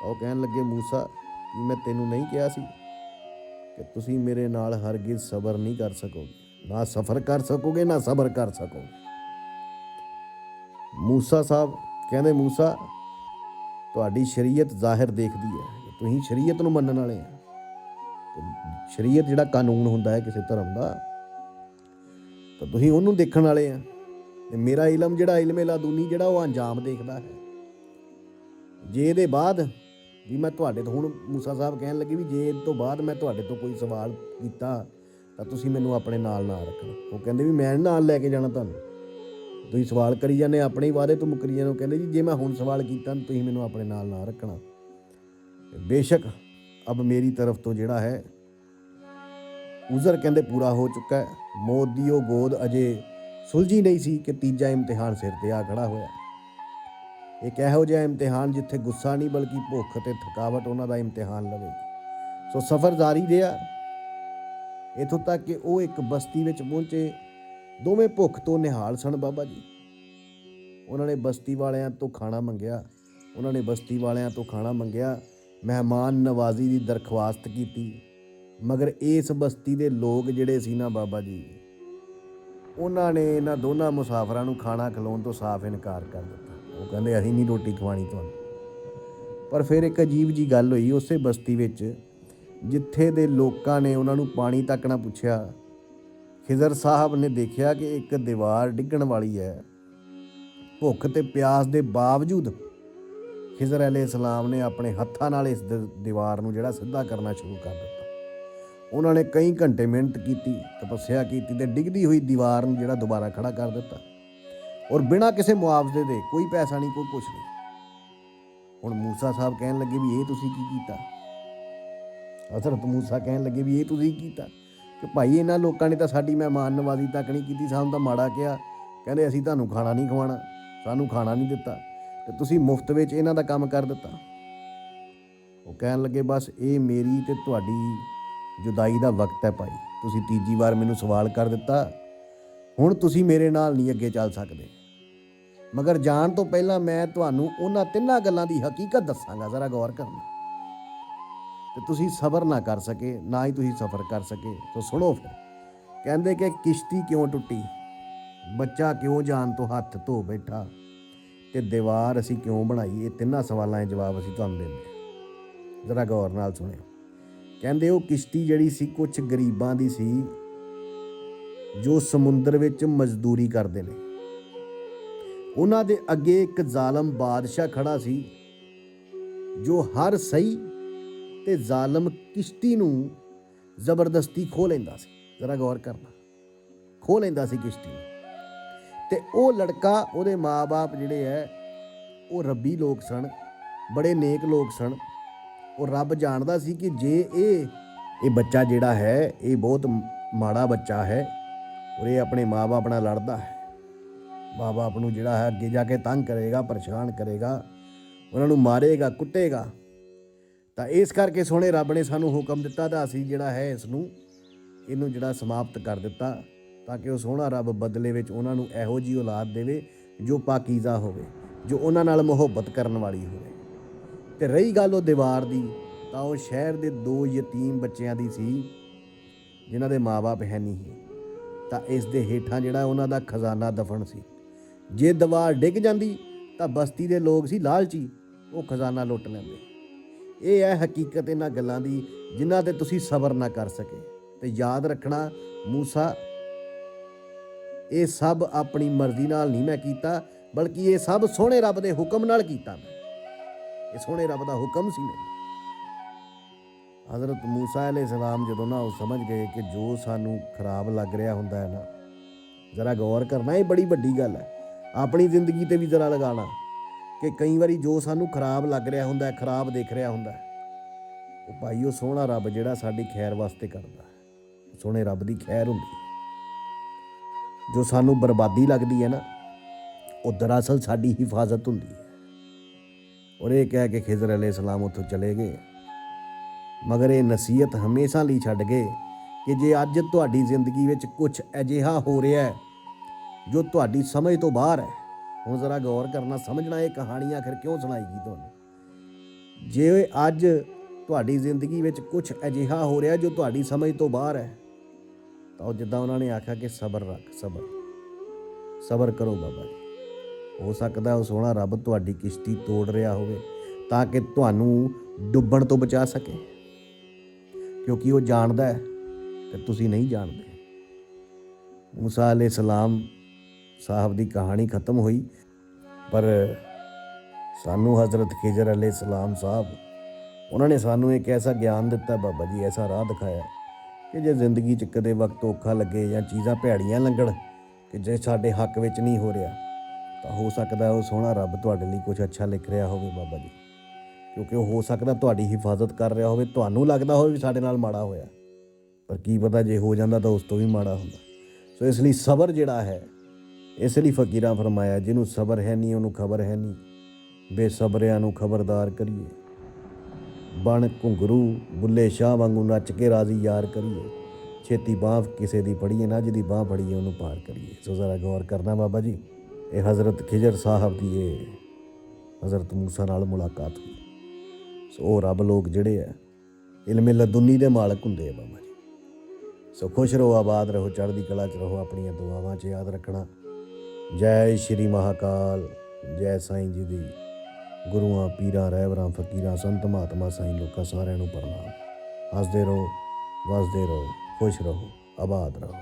ਉਹ ਕਹਿਣ ਲੱਗੇ, ਮੂਸਾ, ਕਿ ਮੈਂ ਤੈਨੂੰ ਨਹੀਂ ਕਿਹਾ ਸੀ ਕਿ ਤੁਸੀਂ ਮੇਰੇ ਨਾਲ ਹਰਗਿਜ਼ ਸਬਰ ਨਹੀਂ ਕਰ ਸਕੋਗੇ? ਨਾ ਸਫਰ ਕਰ ਸਕੋਗੇ, ਨਾ ਸਬਰ ਕਰ ਸਕੋਗੇ। ਮੂਸਾ ਸਾਹਿਬ ਕਹਿੰਦੇ, ਮੂਸਾ, ਤੁਹਾਡੀ ਸ਼ਰੀਅਤ ਜ਼ਾਹਿਰ ਦੇਖਦੀ ਹੈ। ਤੁਸੀਂ ਸ਼ਰੀਅਤ ਨੂੰ ਮੰਨਣ ਵਾਲੇ ਆ। ਸ਼ਰੀਅਤ ਜਿਹੜਾ ਕਾਨੂੰਨ ਹੁੰਦਾ ਹੈ ਕਿਸੇ ਧਰਮ ਦਾ, ਤਾਂ ਤੁਸੀਂ ਉਹਨੂੰ ਦੇਖਣ ਵਾਲੇ ਆ। ਤੇ ਮੇਰਾ ਇਲਮ ਜਿਹੜਾ ਇਲਮ ਲਾਦੂਨੀ, ਜਿਹੜਾ ਉਹ ਅੰਜਾਮ ਦੇਖਦਾ ਹੈ। ਜੇ ਇਹਦੇ ਬਾਅਦ ਵੀ ਮੈਂ ਤੁਹਾਡੇ ਤੋਂ, ਹੁਣ ਮੂਸਾ ਸਾਹਿਬ ਕਹਿਣ ਲੱਗੇ ਵੀ ਜੇ ਇਹ ਤੋਂ ਬਾਅਦ ਮੈਂ ਤੁਹਾਡੇ ਤੋਂ ਕੋਈ ਸਵਾਲ ਕੀਤਾ, ਤਾਂ ਤੁਸੀਂ ਮੈਨੂੰ ਆਪਣੇ ਨਾਲ ਨਾ ਰੱਖਣਾ। ਉਹ ਕਹਿੰਦੇ ਵੀ ਮੈਂ ਨਾਲ ਲੈ ਕੇ ਜਾਣਾ ਤੁਹਾਨੂੰ। ਤੁਸੀਂ ਸਵਾਲ ਕਰੀ ਜਾਂਦੇ, ਆਪਣੇ ਹੀ ਵਾਅਦੇ ਤੋਂ ਮੁਕਰੀ ਜਾਂਦੇ ਹੋ। ਕਹਿੰਦੇ ਜੀ, ਜੇ ਮੈਂ ਹੁਣ ਸਵਾਲ ਕੀਤਾ, ਤਾਂ ਤੁਸੀਂ ਮੈਨੂੰ ਆਪਣੇ ਨਾਲ ਨਾ ਰੱਖਣਾ। ਬੇਸ਼ੱਕ ਅਬ ਮੇਰੀ ਤਰਫ ਤੋਂ ਜਿਹੜਾ ਹੈ ਉਜ਼ਰ ਕਹਿੰਦੇ ਪੂਰਾ ਹੋ ਚੁੱਕਾ ਹੈ ਮੌਤ ਦੀ ਉਹ ਗੋਦ ਅਜੇ ਸੁਲਝੀ ਨਹੀਂ ਸੀ ਕਿ ਤੀਜਾ ਇਮਤਿਹਾਨ ਸਿਰ ਤੇ ਆ ਖੜਾ ਹੋਇਆ ਇੱਕ ਇਹੋ ਜਿਹਾ ਇਮਤਿਹਾਨ ਜਿੱਥੇ ਗੁੱਸਾ ਨਹੀਂ ਬਲਕਿ ਭੁੱਖ ਤੇ ਥਕਾਵਟ ਉਹਨਾਂ ਦਾ ਇਮਤਿਹਾਨ ਲਵੇ ਸੋ ਸਫ਼ਰ ਜਾਰੀ ਰਿਹਾ ਇਥੋਂ ਤੱਕ ਕਿ ਉਹ ਇੱਕ ਬਸਤੀ ਵਿੱਚ ਪਹੁੰਚੇ ਦੋਵੇਂ ਭੁੱਖ ਤੋਂ ਨਿਹਾਲ ਸਨ ਬਾਬਾ ਜੀ ਉਹਨਾਂ ਨੇ ਬਸਤੀ ਵਾਲਿਆਂ ਤੋਂ ਖਾਣਾ ਮੰਗਿਆ ਉਹਨਾਂ ਨੇ ਬਸਤੀ ਵਾਲਿਆਂ ਤੋਂ ਖਾਣਾ ਮੰਗਿਆ ਮਹਿਮਾਨ ਨਵਾਜ਼ੀ ਦੀ ਦਰਖਾਸਤ ਕੀਤੀ, ਮਗਰ ਇਸ ਬਸਤੀ ਦੇ ਲੋਕ ਜਿਹੜੇ ਸੀ ਨਾ ਬਾਬਾ ਜੀ, ਉਹਨਾਂ ਨੇ ਇਹਨਾਂ ਦੋਨਾਂ ਮੁਸਾਫਰਾਂ ਨੂੰ ਖਾਣਾ ਖਿਲਾਉਣ ਤੋਂ ਸਾਫ਼ ਇਨਕਾਰ ਕਰ ਦਿੱਤਾ। ਉਹ ਕਹਿੰਦੇ, ਅਸੀਂ ਨਹੀਂ ਰੋਟੀ ਖਵਾਣੀ ਤੁਹਾਨੂੰ। ਪਰ ਫਿਰ ਇੱਕ ਅਜੀਬ ਜੀ ਗੱਲ ਹੋਈ, ਉਸੇ ਬਸਤੀ ਵਿੱਚ ਜਿੱਥੇ ਦੇ ਲੋਕਾਂ ਨੇ ਉਹਨਾਂ ਨੂੰ ਪਾਣੀ ਤੱਕ ਨਾ ਪੁੱਛਿਆ, ਖਿਜ਼ਰ ਸਾਹਿਬ ਨੇ ਦੇਖਿਆ ਕਿ ਇੱਕ ਦੀਵਾਰ ਡਿੱਗਣ ਵਾਲੀ ਹੈ। ਭੁੱਖ ਤੇ ਪਿਆਸ ਦੇ ਬਾਵਜੂਦ ਖਿਜ਼ਰ ਅਲੇ ਇਸਲਾਮ ਨੇ ਆਪਣੇ ਹੱਥਾਂ ਨਾਲ ਇਸ ਦ- ਦੀਵਾਰ ਨੂੰ ਜਿਹੜਾ ਸਿੱਧਾ ਕਰਨਾ ਸ਼ੁਰੂ ਕਰ ਦਿੱਤਾ। ਉਹਨਾਂ ਨੇ ਕਈ ਘੰਟੇ ਮਿਹਨਤ ਕੀਤੀ, ਤਪੱਸਿਆ ਕੀਤੀ ਤੇ ਡਿੱਗਦੀ ਹੋਈ ਦੀਵਾਰ ਨੂੰ ਜਿਹੜਾ ਦੁਬਾਰਾ ਖੜਾ ਕਰ ਦਿੱਤਾ। ਔਰ ਬਿਨਾਂ ਕਿਸੇ ਮੁਆਵਜ਼ੇ ਦੇ ਕੋਈ ਪੈਸਾ ਨਹੀਂ, ਕੋਈ ਕੁਛ ਨਹੀਂ। ਹੁਣ ਮੂਸਾ ਸਾਹਿਬ ਕਹਿਣ ਲੱਗੇ ਵੀ ਇਹ ਤੁਸੀਂ ਕੀ ਕੀਤਾ? ਹਜ਼ਰਤ ਮੂਸਾ ਕਹਿਣ ਲੱਗੇ ਵੀ ਇਹ ਤੁਸੀਂ ਕੀ ਕੀਤਾ? ਕਿ ਭਾਈ ਇਹਨਾਂ ਲੋਕਾਂ ਨੇ ਤਾਂ ਸਾਡੀ ਮਹਿਮਾਨ ਨਵਾਜ਼ੀ ਤੱਕ ਨਹੀਂ ਕੀਤੀ, ਸਾਨੂੰ ਤਾਂ ਮਾੜਾ ਕਿਹਾ। ਕਹਿੰਦੇ ਅਸੀਂ ਤੁਹਾਨੂੰ ਖਾਣਾ ਨਹੀਂ ਖਵਾਉਣਾ, ਸਾਨੂੰ ਖਾਣਾ ਨਹੀਂ ਦਿੱਤਾ। ਤੇ ਤੁਸੀਂ ਮੁਫਤ ਵਿੱਚ ਇਹਨਾਂ ਦਾ ਕੰਮ ਕਰ ਦਿੱਤਾ। ਉਹ ਕਹਿਣ ਲੱਗੇ, ਬਸ ਇਹ ਮੇਰੀ ਤੇ ਤੁਹਾਡੀ ਜੁਦਾਈ ਦਾ ਵਕਤ ਹੈ ਭਾਈ। ਤੁਸੀਂ ਤੀਜੀ ਵਾਰ ਮੈਨੂੰ ਸਵਾਲ ਕਰ ਦਿੱਤਾ। ਹੁਣ ਤੁਸੀਂ ਮੇਰੇ ਨਾਲ ਨਹੀਂ ਅੱਗੇ ਚੱਲ ਸਕਦੇ। ਮਗਰ ਜਾਣ ਤੋਂ ਪਹਿਲਾਂ ਮੈਂ ਤੁਹਾਨੂੰ ਉਹਨਾਂ ਤਿੰਨਾਂ ਗੱਲਾਂ ਦੀ ਹਕੀਕਤ ਦੱਸਾਂਗਾ, ਜ਼ਰਾ ਗੌਰ ਕਰਨਾ। ਤੇ ਤੁਸੀਂ ਸਬਰ ਨਾ ਕਰ ਸਕੇ, ਨਾ ਹੀ ਤੁਸੀਂ ਸਫਰ ਕਰ ਸਕੇ। ਤਾਂ ਸੁਣੋ ਫਿਰ। ਕਹਿੰਦੇ ਕਿ ਕਿਸ਼ਤੀ ਕਿਉਂ ਟੁੱਟੀ? ਬੱਚਾ ਕਿਉਂ ਜਾਨ ਤੋਂ ਹੱਥ ਧੋ ਬੈਠਾ? ਤੇ ਦੀਵਾਰ ਅਸੀਂ ਕਿਉਂ ਬਣਾਈ? ਇਹ ਤਿੰਨਾਂ ਸਵਾਲਾਂ ਦੇ ਜਵਾਬ ਅਸੀਂ ਤੁਹਾਨੂੰ ਦਿੰਦੇ ਹਾਂ। ਜ਼ਰਾ ਗੌਰ ਨਾਲ ਸੁਣਿਓ। ਕਹਿੰਦੇ ਉਹ ਕਿਸ਼ਤੀ ਜਿਹੜੀ ਸੀ ਕੁਝ ਗਰੀਬਾਂ ਦੀ ਸੀ, ਜੋ ਸਮੁੰਦਰ ਵਿੱਚ ਮਜ਼ਦੂਰੀ ਕਰਦੇ ਨੇ। ਉਹਨਾਂ ਦੇ ਅੱਗੇ ਇੱਕ ਜ਼ਾਲਮ ਬਾਦਸ਼ਾਹ ਖੜਾ ਸੀ, ਜੋ ਹਰ ਸਹੀ ਤੇ ਜ਼ਾਲਮ ਕਿਸ਼ਤੀ ਨੂੰ ਜ਼ਬਰਦਸਤੀ ਖੋ ਲੈਂਦਾ ਸੀ। ਜ਼ਰਾ ਗੌਰ ਕਰਨਾ। ਖੋ ਲੈਂਦਾ ਸੀ ਕਿਸ਼ਤੀ ਨੂੰ। ਤੇ ਉਹ ਲੜਕਾ, ਉਹਦੇ ਮਾਪੇ ਜਿਹੜੇ ਐ ਉਹ ਰੱਬੀ ਲੋਕ ਸਨ, ਬੜੇ ਨੇਕ ਲੋਕ ਸਨ। ਉਹ ਰੱਬ ਜਾਣਦਾ ਸੀ ਕਿ ਜੇ ਇਹ ਇਹ ਬੱਚਾ ਜਿਹੜਾ ਹੈ, ਇਹ ਬਹੁਤ ਮਾੜਾ ਬੱਚਾ ਹੈ, ਔਰ ਇਹ ਆਪਣੇ ਮਾਪੇ ਨਾਲ ਲੜਦਾ ਹੈ ਮਾਪੇ ਨੂੰ ਜਿਹੜਾ ਹੈ ਅੱਗੇ ਜਾ ਕੇ ਤੰਗ ਕਰੇਗਾ, ਪਰੇਸ਼ਾਨ ਕਰੇਗਾ, ਉਹਨਾਂ ਨੂੰ ਮਾਰੇਗਾ, ਕੁੱਟੇਗਾ, ਤਾਂ ਇਸ ਕਰਕੇ ਸੋਹਣੇ ਰੱਬ ਨੇ ਸਾਨੂੰ ਹੁਕਮ ਦਿੱਤਾ ਤਾਂ ਅਸੀਂ ਜਿਹੜਾ ਹੈ ਇਸ ਨੂੰ, ਇਹਨੂੰ ਜਿਹੜਾ ਸਮਾਪਤ ਕਰ ਦਿੱਤਾ। ਤਾਂ ਕਿ ਉਹ ਸੋਹਣਾ ਰੱਬ ਬਦਲੇ ਵਿੱਚ ਉਹਨਾਂ ਨੂੰ ਇਹੋ ਜੀ ਔਲਾਦ ਦੇਵੇ ਜੋ ਪਾਕੀਜ਼ਾ ਹੋਵੇ, ਜੋ ਉਹਨਾਂ ਨਾਲ ਮੁਹੱਬਤ ਕਰਨ ਵਾਲੀ ਹੋਵੇ। ਤੇ ਰਹੀ ਗੱਲ ਉਹ ਦੀਵਾਰ ਦੀ, ਤਾਂ ਉਹ ਸ਼ਹਿਰ ਦੇ ਦੋ ਯਤੀਮ ਬੱਚਿਆਂ ਦੀ ਸੀ, ਜਿਨ੍ਹਾਂ ਦੇ ਮਾਪੇ ਹੈ ਨਹੀਂ ਸੀ। ਤਾਂ ਇਸ ਦੇ ਹੇਠਾਂ ਜਿਹੜਾ ਉਹਨਾਂ ਦਾ ਖਜ਼ਾਨਾ ਦਫਨ ਸੀ। ਜੇ ਦੀਵਾਰ ਡਿੱਗ ਜਾਂਦੀ, ਤਾਂ ਬਸਤੀ ਦੇ ਲੋਕ ਸੀ ਲਾਲਚੀ, ਉਹ ਖਜ਼ਾਨਾ ਲੁੱਟ ਲੈਂਦੇ। ਇਹ ਹੈ ਹਕੀਕਤ ਇਹਨਾਂ ਗੱਲਾਂ ਦੀ, ਜਿਨ੍ਹਾਂ ਤੇ ਤੁਸੀਂ ਸਬਰ ਨਾ ਕਰ ਸਕੇ। ਤੇ ਯਾਦ ਰੱਖਣਾ, ਮੂਸਾ ਇਹ ਸਭ ਆਪਣੀ ਮਰਜ਼ੀ ਨਾਲ ਨਹੀਂ ਮੈਂ ਕੀਤਾ, ਬਲਕਿ ਇਹ ਸਭ ਸੋਹਣੇ ਰੱਬ ਦੇ ਹੁਕਮ ਨਾਲ ਕੀਤਾ ਮੈਂ। ਇਹ ਸੋਹਣੇ ਰੱਬ ਦਾ ਹੁਕਮ ਸੀ ਮੈਨੂੰ ਹਜ਼ਰਤ ਮੂਸਾ ਅਲੈਹ ਸਲਾਮ ਜਦੋਂ ਨਾ ਉਹ ਸਮਝ ਗਏ ਕਿ ਜੋ ਸਾਨੂੰ ਖਰਾਬ ਲੱਗ ਰਿਹਾ ਹੁੰਦਾ ਹੈ ਨਾ, ਜ਼ਰਾ ਗੌਰ ਕਰਨਾ, ਇਹ ਬੜੀ ਵੱਡੀ ਗੱਲ ਹੈ। ਆਪਣੀ ਜ਼ਿੰਦਗੀ ਤੇ ਵੀ ਜ਼ਰਾ ਲਗਾਣਾ ਕਿ ਕਈ ਵਾਰੀ ਜੋ ਸਾਨੂੰ ਖਰਾਬ ਲੱਗ ਰਿਹਾ ਹੁੰਦਾ ਹੈ, ਖਰਾਬ ਦੇਖ ਰਿਹਾ ਹੁੰਦਾ ਹੈ, ਉਹ ਭਾਈ ਉਹ ਸੋਹਣਾ ਰੱਬ ਜਿਹੜਾ ਸਾਡੀ ਖੈਰ ਵਾਸਤੇ ਕਰਦਾ ਸੋਹਣੇ ਰੱਬ ਦੀ ਖੈਰ ਹੁੰਦੀ ਜੋ ਸਾਨੂੰ ਬਰਬਾਦੀ ਲੱਗਦੀ ਹੈ ਨਾ, ਉਹ ਦਰਅਸਲ ਸਾਡੀ ਹਿਫਾਜ਼ਤ ਹੁੰਦੀ ਹੈ। ਔਰ ਇਹ ਕਹਿ ਕੇ ਖਿਜ਼ਰ ਅਲੈਹ ਸਲਾਮ ਉੱਥੋਂ ਚਲੇ ਗਏ। ਮਗਰ ਇਹ ਨਸੀਹਤ ਹਮੇਸ਼ਾ ਲਈ ਛੱਡ ਗਏ ਕਿ ਜੇ ਅੱਜ ਤੁਹਾਡੀ ਜ਼ਿੰਦਗੀ ਵਿੱਚ ਕੁਝ ਅਜਿਹਾ ਹੋ ਰਿਹਾ ਹੈ, ਜੋ ਤੁਹਾਡੀ ਸਮਝ ਤੋਂ ਬਾਹਰ ਹੈ, ਹੁਣ ਜ਼ਰਾ ਗੌਰ ਕਰਨਾ, ਸਮਝਣਾ ਇਹ ਕਹਾਣੀ ਆਖਿਰ ਕਿਉਂ ਸੁਣਾਈ ਗਈ ਤੁਹਾਨੂੰ? ਜੇ ਅੱਜ ਤੁਹਾਡੀ ਜ਼ਿੰਦਗੀ ਵਿੱਚ ਕੁਝ ਅਜਿਹਾ ਹੋ ਰਿਹਾ ਜੋ ਤੁਹਾਡੀ ਸਮਝ ਤੋਂ ਬਾਹਰ ਹੈ ਉਹ ਜਿੱਦਾਂ ਉਹਨਾਂ ਨੇ ਆਖਿਆ ਕਿ ਸਬਰ ਰੱਖ, ਸਬਰ। ਸਬਰ ਕਰੋ ਬਾਬਾ ਜੀ। ਹੋ ਸਕਦਾ ਉਹ ਸੋਹਣਾ ਰੱਬ ਤੁਹਾਡੀ ਕਿਸ਼ਤੀ ਤੋੜ ਰਿਹਾ ਹੋਵੇ ਤਾਂ ਕਿ ਤੁਹਾਨੂੰ ਡੁੱਬਣ ਤੋਂ ਬਚਾ ਸਕੇ। ਕਿਉਂਕਿ ਉਹ ਜਾਣਦਾ ਹੈ ਤੇ ਤੁਸੀਂ ਨਹੀਂ ਜਾਣਦੇ। ਮੂਸਾ ਅਲੈਹ ਸਲਾਮ ਸਾਹਿਬ ਦੀ ਕਹਾਣੀ ਖਤਮ ਹੋਈ, ਪਰ ਸਾਨੂੰ ਹਜ਼ਰਤ ਖਿਜਰ ਅਲੈਹ ਸਲਾਮ ਸਾਹਿਬ, ਉਹਨਾਂ ਨੇ ਸਾਨੂੰ ਇੱਕ ਐਸਾ ਗਿਆਨ ਦਿੱਤਾ ਬਾਬਾ ਜੀ, ਐਸਾ ਰਾਹ ਦਿਖਾਇਆ। ਕਿ ਜੇ ਜ਼ਿੰਦਗੀ 'ਚ ਕਦੇ ਵਕਤ ਔਖਾ ਲੱਗੇ ਜਾਂ ਚੀਜ਼ਾਂ ਭੈੜੀਆਂ ਲੰਘਣ, ਕਿ ਜੇ ਸਾਡੇ ਹੱਕ ਵਿੱਚ ਨਹੀਂ ਹੋ ਰਿਹਾ, ਤਾਂ ਹੋ ਸਕਦਾ ਉਹ ਸੋਹਣਾ ਰੱਬ ਤੁਹਾਡੇ ਲਈ ਕੁਝ ਅੱਛਾ ਲਿਖ ਰਿਹਾ ਹੋਵੇ ਬਾਬਾ ਜੀ। ਕਿਉਂਕਿ ਉਹ ਹੋ ਸਕਦਾ ਤੁਹਾਡੀ ਹਿਫਾਜ਼ਤ ਕਰ ਰਿਹਾ ਹੋਵੇ, ਤੁਹਾਨੂੰ ਲੱਗਦਾ ਹੋਵੇ ਵੀ ਸਾਡੇ ਨਾਲ ਮਾੜਾ ਹੋਇਆ। ਪਰ ਕੀ ਪਤਾ ਜੇ ਹੋ ਜਾਂਦਾ ਤਾਂ ਉਸ ਤੋਂ ਵੀ ਮਾੜਾ ਹੁੰਦਾ। ਸੋ ਇਸ ਲਈ ਸਬਰ ਜਿਹੜਾ ਹੈ, ਇਸ ਲਈ ਫਕੀਰਾਂ ਫਰਮਾਇਆ, ਜਿਹਨੂੰ ਸਬਰ ਹੈ ਨਹੀਂ, ਉਹਨੂੰ ਖਬਰ ਹੈ ਨਹੀਂ। ਬੇਸਬਰਿਆਂ ਨੂੰ ਖਬਰਦਾਰ ਕਰੀਏ। ਬਣ ਘੁੰਗਰੂ ਬੁੱਲੇ ਸ਼ਾਹ ਵਾਂਗੂ ਨੱਚ ਕੇ ਰਾਜ਼ੀ ਯਾਰ ਕਰੀਏ। ਛੇਤੀ ਬਾਹ ਕਿਸੇ ਦੀ ਫੜੀਏ, ਨਾ ਜਿਹਦੀ ਬਾਹ ਫੜੀਏ, ਉਹਨੂੰ ਪਾਰ ਕਰੀਏ। ਸੋ ਜ਼ਰਾ ਗੌਰ ਕਰਨਾ ਬਾਬਾ ਜੀ, ਇਹ ਹਜ਼ਰਤ ਖਿਜਰ ਸਾਹਿਬ ਦੀ ਇਹ ਹਜ਼ਰਤ ਮੂਸਾ ਨਾਲ ਮੁਲਾਕਾਤ ਹੋਈ। ਸੋ ਉਹ ਰੱਬ ਲੋਕ ਜਿਹੜੇ ਆ ਇਲਮ ਲਦੁਨੀ ਦੇ ਮਾਲਕ ਹੁੰਦੇ ਆ ਬਾਬਾ ਜੀ। ਸੋ ਖੁਸ਼ ਰਹੋ, ਆਬਾਦ ਰਹੋ, ਚੜ੍ਹਦੀ ਕਲਾ ਚ ਰਹੋ, ਆਪਣੀਆਂ ਦੁਆਵਾਂ 'ਚ ਯਾਦ ਰੱਖਣਾ। ਜੈ ਸ਼੍ਰੀ ਮਹਾਕਾਲ, ਜੈ ਸਾਈਂ ਜੀ ਦੀ ਗੁਰੂਆਂ, ਪੀਰਾਂ, ਰਹਿਬਰਾਂ, ਫਕੀਰਾਂ, ਸੰਤ, ਮਹਾਤਮਾ, ਸਾਈਂ ਲੋਕਾਂ ਸਾਰਿਆਂ ਨੂੰ ਪ੍ਰਣਾਮ। ਹੱਸਦੇ ਰਹੋ, ਵਸਦੇ ਰਹੋ, ਖੁਸ਼ ਰਹੋ, ਆਬਾਦ ਰਹੋ।